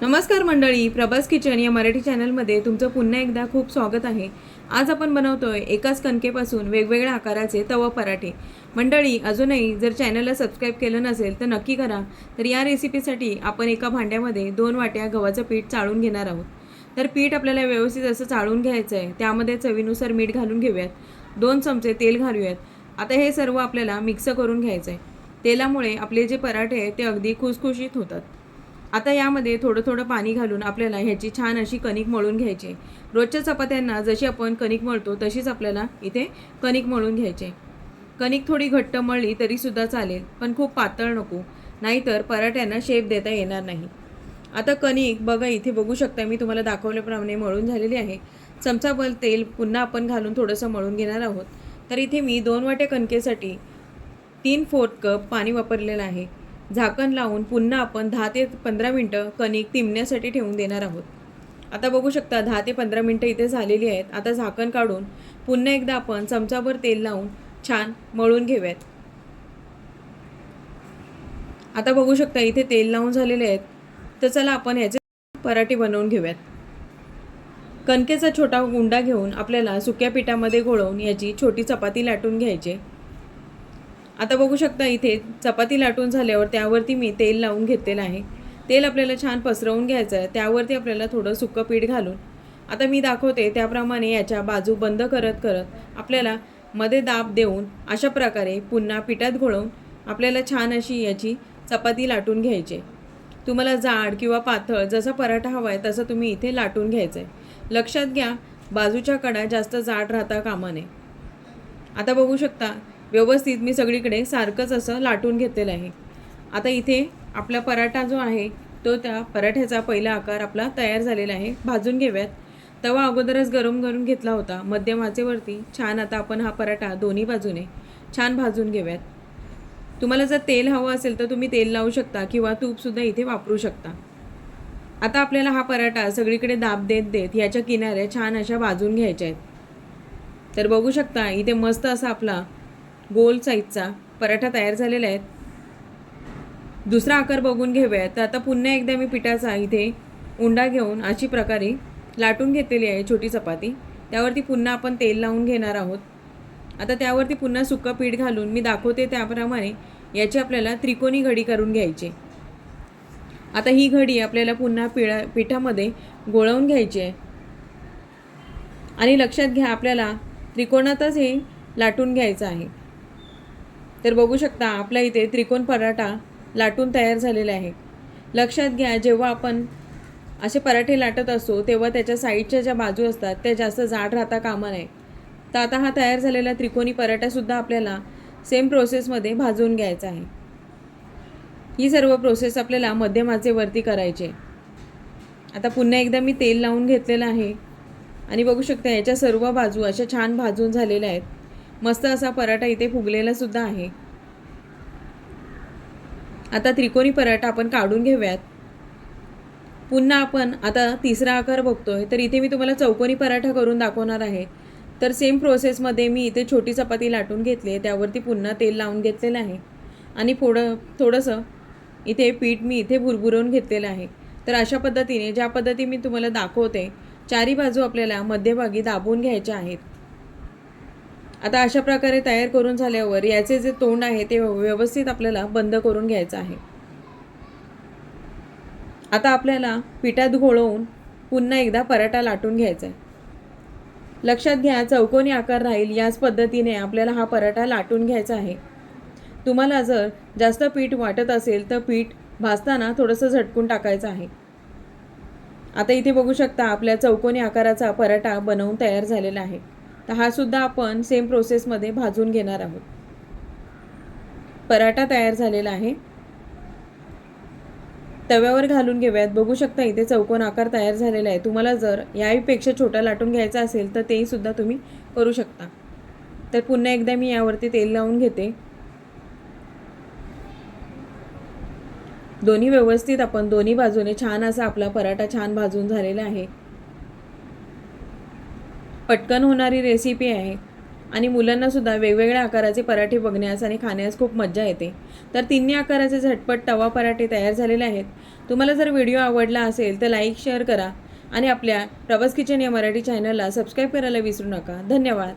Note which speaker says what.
Speaker 1: नमस्कार मंडळी प्रभास किचन या मराठी चॅनलमध्ये तुमचं पुन्हा एकदा खूप स्वागत आहे. आज आपण बनवतोय एकाच कणकेपासून वेगवेगळ्या आकाराचे तवा पराठे. मंडळी अजूनही जर चॅनलला सबस्क्राईब केलं नसेल तर नक्की करा. तर या रेसिपीसाठी आपण एका भांड्यामध्ये दोन वाट्या गव्हाचं पीठ चाळून घेणार आहोत. तर पीठ आपल्याला व्यवस्थित असं चाळून घ्यायचं आहे त्यामध्ये चवीनुसार मीठ घालून घेऊयात. दोन चमचे तेल घालूयात. आता हे सर्व आपल्याला मिक्स करून घ्यायचं आहे तेलामुळे आपले जे पराठे आहेत ते अगदी खुसखुशीत होतात. आता यामध्ये थोडं थोडं पाणी घालून आपल्याला ह्याची छान अशी कणिक मळून घ्यायची. रोजच्या चपात्यांना जशी आपण कणिक मळतो तशीच आपल्याला इथे कणिक मळून घ्यायचे. कणिक थोडी घट्ट मळली तरीसुद्धा चालेल पण खूप पातळ नको. नाहीतर पराठ्यांना शेप देता येणार नाही. आता कणिक बघा इथे बघू शकता मी तुम्हाला दाखवल्याप्रमाणे मळून झालेली आहे. चमचाभर तेल पुन्हा आपण घालून थोडंसं मळून घेणार आहोत. तर इथे मी दोन वाट्या कणकेसाठी तीन फोर्थ कप पाणी वापरलेलं आहे. झाकण लावून पुन्हा आपण दहा ते पंधरा मिनटं कणिक तिमण्यासाठी ठेवून देणार आहोत. आता बघू शकता दहा ते पंधरा मिनटं इथे झालेली आहेत. आता झाकण काढून पुन्हा एकदा आपण चमचाभर तेल लावून छान मळून घेऊयात. आता बघू शकता इथे तेल लावून झालेले आहेत. तर चला आपण ह्याचे पराठे बनवून घेऊयात. कणकेचा छोटा गुंडा घेऊन आपल्याला सुक्या पिठामध्ये घोळवून याची छोटी चपाती लाटून घ्यायची. आता बघू शकता इथे चपाती लाटून झाल्यावर त्यावरती मी तेल लावून घेतलेलं आहे. तेल आपल्याला छान पसरवून घ्यायचं आहे. त्यावरती आपल्याला थोडं सुकं पीठ घालून. आता मी दाखवते त्याप्रमाणे याच्या बाजू बंद करत करत आपल्याला मध्ये दाब देऊन अशा प्रकारे पुन्हा पिठात घोळवून आपल्याला छान अशी याची चपाती लाटून घ्यायची. तुम्हाला जाड किंवा पातळ जसा पराठा हवा आहे तसं तुम्ही इथे लाटून घ्यायचं आहे लक्षात घ्या बाजूच्या कडा जास्त जाड राहता कामा नये. आता बघू शकता व्यवस्थित मी सगळीकडे सारखंच असं लाटून घेतलेलं आहे. आता इथे आपला पराठा जो आहे तो त्या पराठ्याचा पहिला आकार आपला तयार झालेला आहे. भाजून घेऊयात. तवा अगोदरच गरम करून घेतला होता. मध्यमाचेवरती छान आता आपण हा पराठा दोन्ही बाजूने छान भाजून घेऊयात. तुम्हाला जर तेल हवं असेल तर तुम्ही तेल लावू शकता किंवा तूपसुद्धा इथे वापरू शकता. आता आपल्याला हा पराठा सगळीकडे दाब देत देत याच्या किनाऱ्या छान अशा भाजून घ्यायच्या आहेत. तर बघू शकता इथे मस्त असा आपला गोल साईजचा पराठा तयार झालेला आहे. दुसरा आकार बघून घेऊयात. तर आता पुन्हा एकदा मी पिठाचा इथे उंडा घेऊन अशी प्रकारे लाटून घेतलेली आहे छोटी चपाती. त्यावरती पुन्हा आपण तेल लावून घेणार आहोत. आता त्यावरती पुन्हा सुकं पीठ घालून मी दाखवते त्याप्रमाणे याची आपल्याला त्रिकोणी घडी करून घ्यायची. आता ही घडी आपल्याला पुन्हा पिळा पिठामध्ये गोळवून घ्यायची आहे. आणि लक्षात घ्या आपल्याला त्रिकोणातच हे लाटून घ्यायचं आहे. तर बघू शकता आपल्या इथे त्रिकोण पराठा लाटून तयार झालेला आहे. लक्षात घ्या जेव्हा आपण असे पराठे लाटत असतो तेव्हा त्याच्या साईडच्या ज्या बाजू असतात त्या जास्त जाड राहता कामा नये. तर आता हा तयार झालेला त्रिकोणी पराठासुद्धा आपल्याला सेम प्रोसेसमध्ये भाजून घ्यायचा आहे. ही सर्व प्रोसेस आपल्याला मध्यमाचेवरती करायचे. आता पुन्हा एकदा मी तेल लावून घेतलेलं आहे. आणि बघू शकता याच्या सर्व बाजू अशा छान भाजून झालेल्या आहेत. मस्त असा पराठा इथे फुगलेला सुद्धा आहे. आता त्रिकोणी पराठा आपण काढून घेऊयात. पुन्हा आपण आता तिसरा आकार बघतोय तर इथे मी तुम्हाला चौकोनी पराठा करून दाखवणार आहे. तर सेम प्रोसेसमध्ये मी इथे छोटी चपाती लाटून घेतली आहे त्यावरती पुन्हा तेल लावून घेतलेलं आहे. आणि थोडं थोडंसं इथे पीठ मी इथे भुरभुरवून घेतलेलं आहे. तर अशा पद्धतीने ज्या पद्धती मी तुम्हाला दाखवते चारी बाजू आपल्याला मध्यभागी दाबून घ्यायच्या आहेत. आता अशा प्रकारे तयार करून झाल्यावर याचे जे तोंड आहे ते व्यवस्थित आपल्याला बंद करून घ्यायचं आहे. आता आपल्याला पिठात घोळवून पुन्हा एकदा पराठा लाटून घ्यायचा आहे. लक्षात घ्या चौकोनी आकार राहील याच पद्धतीने आपल्याला हा पराठा लाटून घ्यायचा आहे. तुम्हाला जर जास्त पीठ वाटत असेल तर पीठ भाजताना थोडंसं झटकून टाकायचं आहे. आता इथे बघू शकता आपल्या चौकोनी आकाराचा पराठा बनवून तयार झालेला आहे. तर हा सुद्धा आपण सेम प्रोसेसमध्ये भाजून घेणार आहोत. पराठा तयार झालेला आहे. तव्यावर घालून घेऊयात. बघू शकता इथे चौकोन आकार तयार झालेला आहे. तुम्हाला जर याहीपेक्षा छोटा लाटून घ्यायचा असेल तर तेही सुद्धा तुम्ही करू शकता. तर पुन्हा एकदा मी यावरती तेल लावून घेते. दोन्ही व्यवस्थित आपण दोन्ही बाजूने छान असा आपला पराठा छान भाजून झालेला आहे. पटकन होणारी रेसिपी आहे. आणि मुलांनासुद्धा वेगवेगळ्या आकाराचे पराठे बघण्यास आणि खाण्यास खूप मज्जा येते. तर तिन्ही आकाराचे झटपट तवा पराठे तयार झालेले आहेत. तुम्हाला जर व्हिडिओ आवडला असेल तर लाईक शेअर करा. आणि आपल्या प्रवास किचन या मराठी चॅनलला सबस्क्राईब करायला विसरू नका. धन्यवाद.